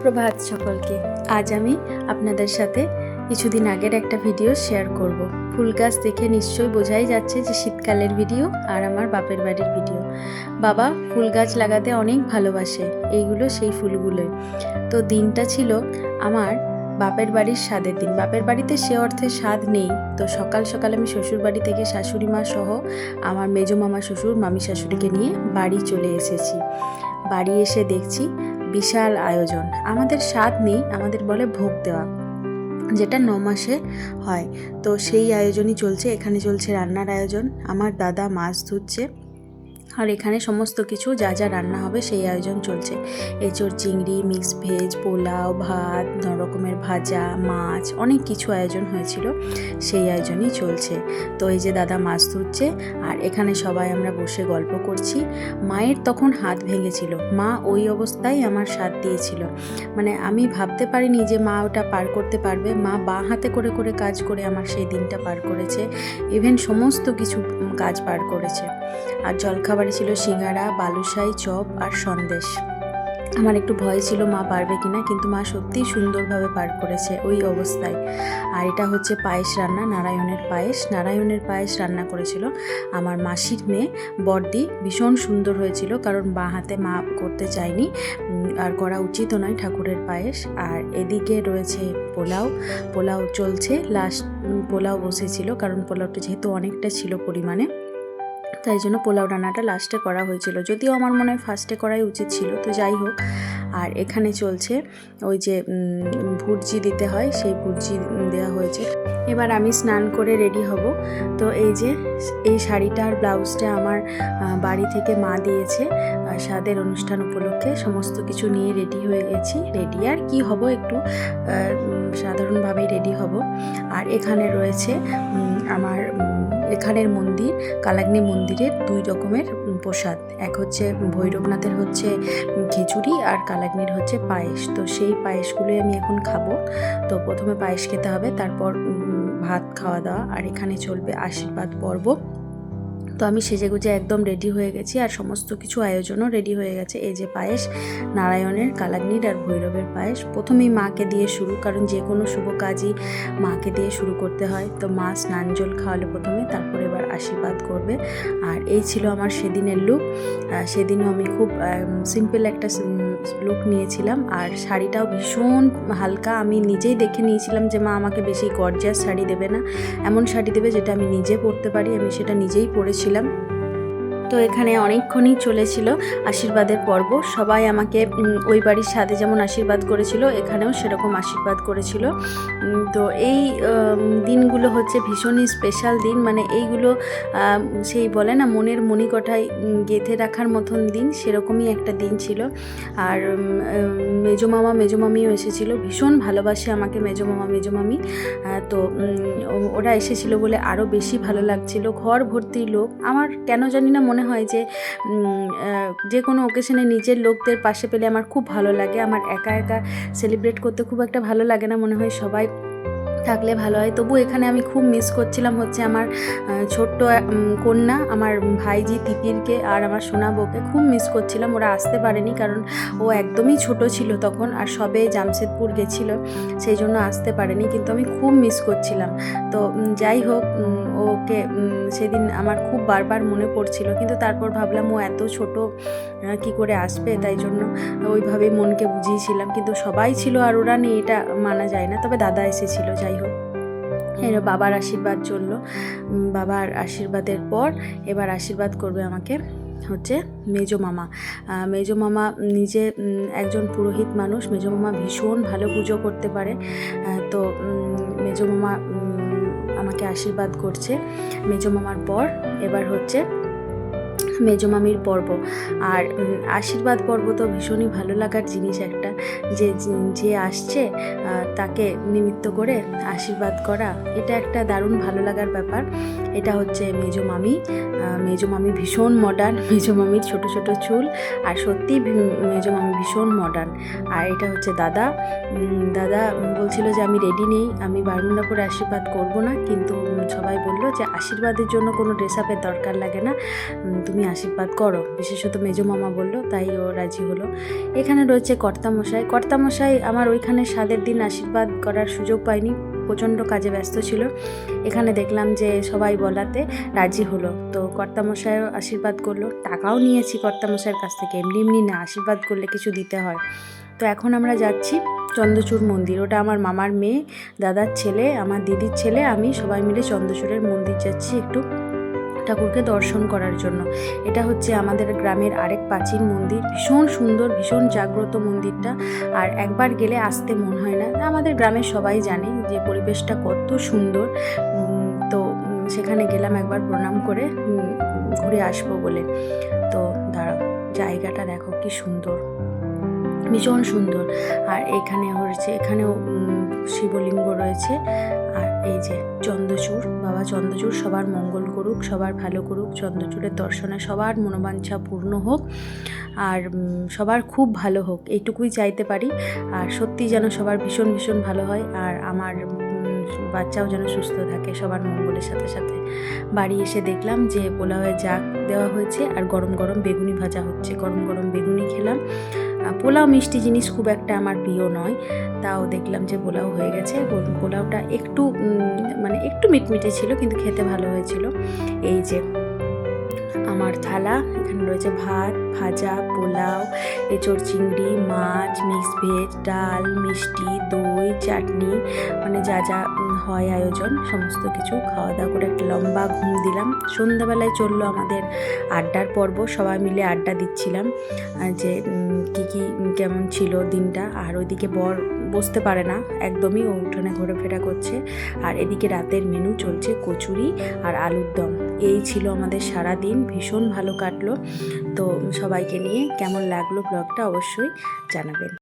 সুপ্রভাত সকলকে। আজ আমি আপনাদের সাথে কিছুদিন আগের একটা ভিডিও শেয়ার করব। ফুল গাছ দেখে নিশ্চয়ই বোঝাই যাচ্ছে যে শীতকালের ভিডিও আর আমার বাপের বাড়ির ভিডিও। বাবা ফুল গাছ লাগাতে অনেক ভালোবাসে, এইগুলো সেই ফুলগুলোই। তো দিনটা ছিল আমার বাপের বাড়ির স্বাদের দিন। বাপের বাড়িতে সে অর্থে স্বাদ নেই, তো সকাল সকাল আমি শ্বশুর বাড়ি থেকে শাশুড়ি মা সহ আমার মেজো মামা শ্বশুর, মামি শাশুড়িকে নিয়ে বাড়ি চলে এসেছি। বাড়ি এসে দেখছি বিশাল আয়োজন। আমাদের স্বাদ নেই, আমাদের বলে ভোগ দেওয়া, যেটা ন মাসে হয়। তো সেই আয়োজনই চলছে, এখানে চলছে রান্নার আয়োজন। আমার দাদা মাছ ধুচ্ছে আর এখানে সমস্ত কিছু যা যা রান্না হবে সেই আয়োজন চলছে। এঁচড়, চিংড়ি মিক্স ভেজ পোলাও, ভাত রকমের ভাজা, মাছ, অনেক কিছু আয়োজন হয়েছিল। সেই আয়োজনই চলছে। তো এই যে দাদা মাছ ধরছে, আর এখানে সবাই আমরা বসে গল্প করছি। মায়ের তখন হাত ভেঙেছিল। মা ওই অবস্থায় আমার সাথ দিয়েছিল। মানে আমি ভাবতে পারিনি যে মা ওটা পার করতে পারবে। মা বাঁ হাতে করে করে কাজ করে আমার সেই দিনটা পার করেছে। ইভেন সমস্ত কিছু কাজ পার করেছে। আর জলখাবারে ছিল সিঙ্গারা, বালুশাই, চপ আর সন্দেশ। আমার একটু ভয় ছিল মা পারবে কিনা, কিন্তু মা সত্যিই সুন্দরভাবে পার করেছে ওই অবস্থায়। আর এটা হচ্ছে পায়েস রান্না, নারায়ণের পায়েস। নারায়ণের পায়েস রান্না করেছিল আমার মাসির মেয়ে বর্দি ভীষণ সুন্দর হয়েছিল, কারণ বাঁ হাতে মা করতে চায়নি আর করা উচিতও নয় ঠাকুরের পায়েস। আর এদিকে রয়েছে পোলাও। পোলাও চলছে, লাস্ট পোলাও বসেছিল, কারণ পোলাওটা যেহেতু অনেকটা ছিল পরিমাণে। তাই জন্য পোলাও রান্নাটা লাস্টে করা হয়েছিল। যদিও আমার মনে হয় ফার্স্টে করাই উচিত ছিল, তো যাই হোক। আর এখানে চলছে ওই যে ভুর্জি দিতে হয়, সেই ভুর্জি দেওয়া হয়েছে। এবার আমি স্নান করে রেডি হব। তো এই যে, এই শাড়িটা আর ব্লাউজটা আমার বাড়ি থেকে মা দিয়েছে স্বাদের অনুষ্ঠান উপলক্ষে সমস্ত কিছু নিয়ে রেডি হয়ে গেছি। রেডি আর কি হব একটু সাধারণভাবেই রেডি হব। আর এখানে রয়েছে আমার এখানের মন্দির, কালাগ্নি মন্দিরের দুই রকমের প্রসাদ। এক হচ্ছে ভৈরবনাথের হচ্ছে খিচুড়ি আর কালাগ্নির হচ্ছে পায়েস। তো সেই পায়েসগুলোই আমি এখন খাব। তো প্রথমে পায়েস খেতে হবে, তারপর ভাত খাওয়া দাওয়া, আর এখানে চলবে আশীর্বাদ পর্ব। তো আমি সেজেগুজে একদম রেডি হয়ে গেছি আর সমস্ত কিছু আয়োজনও রেডি হয়ে গেছে। এই যে পায়েস, নারায়ণের কালাগ্নির আর ভৈরবের পায়েস। প্রথমেই মাকে দিয়ে শুরু, কারণ যে কোনো শুভ কাজই মাকে দিয়ে শুরু করতে হয়। তো মা স্নান জল খাওয়ালে প্রথমে, তারপরে এবার আশীর্বাদ করবে। আর এই ছিল আমার সেদিনের লুক সেদিনও আমি খুব সিম্পল একটা লুক নিয়েছিলাম আর শাড়িটাও ভীষণ হালকা। আমি নিজেই দেখে নিয়েছিলাম যে মা আমাকে বেশি গর্জিয়াস শাড়ি দেবে না। এমন শাড়ি দেবে যেটা আমি নিজে পরতে পারি, আমি সেটা নিজেই পরেছিলাম। তো এখানে অনেকক্ষণই চলেছিল আশীর্বাদের পর্ব। সবাই আমাকে ওই বাড়ির সাথে যেমন আশীর্বাদ করেছিল এখানেও সেরকম আশীর্বাদ করেছিল। তো এই দিনগুলো হচ্ছে ভীষণই স্পেশাল দিন। মানে এইগুলো সেই বলে না মনের মণিকঠায় গেঁথে রাখার মতন দিন সেরকমই একটা দিন ছিল। আর উম, উম, মেজো মামা মেজো মামিও এসেছিল। ভীষণ ভালোবাসে আমাকে মেজো মামা মেজো মামি। তো ওরা এসেছিল বলে আরও বেশি ভালো লাগছিল। ঘর ভর্তি লোক। আমার কেন জানি না মনে হয় যে যে কোনো ওকেশনে নিজের লোকদের পাশে পেলে আমার খুব ভালো লাগে। আমার একা একা সেলিব্রেট করতে খুব একটা ভালো লাগে না মনে হয় সবাই থাকলে ভালো হয়। তবু এখানে আমি খুব মিস করছিলাম হচ্ছে আমার ছোট্ট কন্যা, আমার ভাইজি তিতিরকে আর আমার সোনা বউকে খুব মিস করছিলাম। ওরা আসতে পারেনি কারণ ও একদমই ছোট ছিল তখন আর সবে জামশেদপুর গেছিল, সেই জন্য আসতে পারেনি। কিন্তু আমি খুব মিস করছিলাম। তো যাই হোক ওকে সেদিন আমার খুব বারবার মনে পড়ছিল। কিন্তু তারপর ভাবলাম, ও এত ছোট কি করে আসবে? তাই জন্য ওইভাবেই মনকে বুঝিয়েছিলাম। কিন্তু সবাই ছিল আর ওরা নেই এটা মানা যায় না। তবে দাদা এসেছিল, যাই হোক। এর বাবার আশীর্বাদ চলল। বাবার আশীর্বাদের পর এবার আশীর্বাদ করবে আমাকে হচ্ছে মেজো মামা। মেজো মামা নিজে একজন পুরোহিত মানুষ। মেজো মামা ভীষণ ভালো পুজো করতে পারে। তো মেজো মামা আমাকে আশীর্বাদ করছে। মেজো মামার পর এবার হচ্ছে মেজো মামির পর্ব। আর আশীর্বাদ পর্ব তো ভীষণই ভালো লাগার জিনিস একটা। যে যে আসছে তাকে নিমিত্ত করে আশীর্বাদ করা এটা একটা দারুণ ভালো লাগার ব্যাপার। এটা হচ্ছে মেজো মামি। আহ, মেজো মামি ভীষণ মডার্ন মেজো মামির ছোট ছোট চুল। আর সত্যি মেজো মামি ভীষণ মডার্ন আর এটা হচ্ছে দাদা। দাদা বলছিল যে আমি রেডি নেই আমি বারমুন্ডা করে আশীর্বাদ করব না। কিন্তু সবাই বলল যে আশীর্বাদের জন্য কোনো ড্রেস আপের দরকার লাগে না। তুমি আশীর্বাদ করো। বিশেষত মেজো মামা বলল, তাই ও রাজি হলো। এখানে রয়েছে কর্তামশাই। কর্তামশাই আমার ওইখানে সাদের দিন আশীর্বাদ করার সুযোগ পাইনি প্রচণ্ড কাজে ব্যস্ত ছিল। এখানে দেখলাম যে সবাই বলাতে রাজি হলো। তো কর্তামশাইও আশীর্বাদ করল। টাকাও নিয়েছি কর্তামশাইয়ের কাছ থেকে। এমনি এমনি না, আশীর্বাদ করলে কিছু দিতে হয়। তো এখন আমরা যাচ্ছি চন্দ্রচূড় মন্দির। ওটা আমার মামার মেয়ে, দাদার ছেলে, আমার দিদির ছেলে। আমি সবাই মিলে চন্দ্রচূড়ের মন্দির যাচ্ছি একটু। ঠাকুরকে দর্শন করার জন্য। এটা হচ্ছে আমাদের গ্রামের আরেক প্রাচীন মন্দির। ভীষণ সুন্দর, ভীষণ জাগ্রত মন্দিরটা। আর একবার গেলে আসতে মন হয় না। আমাদের গ্রামের সবাই জানে যে পরিবেশটা কত সুন্দর। তো সেখানে গেলাম একবার প্রণাম করে ঘুরে আসব বলে। তো, দাঁড়াও, জায়গাটা দেখো কি সুন্দর। ভীষণ সুন্দর। আর এখানে হচ্ছে, এখানেও শিবলিঙ্গ রয়েছে। আর এই যে চন্দ্রচূড়, বাবা চন্দ্রচূড় সবার মঙ্গল করুক, সবার ভালো করুক, চন্দ্রচূড়ের দর্শনে সবার মনোবাঞ্ছা পূর্ণ হোক, আর সবার খুব ভালো হোক, এইটুকুই চাইতে পারি। আর সত্যি যেন সবার ভীষণ ভীষণ ভালো হয়, আর আমার বাচ্চাও যেন সুস্থ থাকে সবার মঙ্গলের সাথে সাথে। বাড়ি এসে দেখলাম যে পোলাওয়ে জাগ দেওয়া হয়েছে, আর গরম গরম বেগুনি ভাজা হচ্ছে। গরম গরম বেগুনি খেলাম পোলাও মিষ্টি জিনিস খুব একটা আমার প্রিয় নয়। তাও দেখলাম যে পোলাও হয়ে গেছে। পোলাওটা একটু মানে একটু মিটমিটে ছিল, কিন্তু খেতে ভালো হয়েছিল। এই যে আমার থালা। এখানে রয়েছে ভাত, ভাজা, পোলাও, এঁচড় চিংড়ি, মাছ, মিক্স ভেজ, ডাল, মিষ্টি, দই, চাটনি মানে যা যা হয় আয়োজন, সমস্ত কিছু। খাওয়া দাওয়া করে একটা লম্বা ঘুম দিলাম। সন্ধ্যাবেলায় চলল আমাদের আড্ডার পর্ব, সবাই মিলে আড্ডা দিচ্ছিলাম যে কি কি কেমন ছিল দিনটা। আর ওইদিকে বর বসতে পারে না। একদমই ও উঠোনে ঘোরাফেরা করছে। আর এদিকে রাতের মেনু চলছে কচুরি আর আলুর দম। এই ছিল আমাদের সারা দিন ভীষণ ভালো কাটলো। তো সবাইকে নিয়ে কেমন লাগল ব্লগটা অবশ্যই জানাবেন।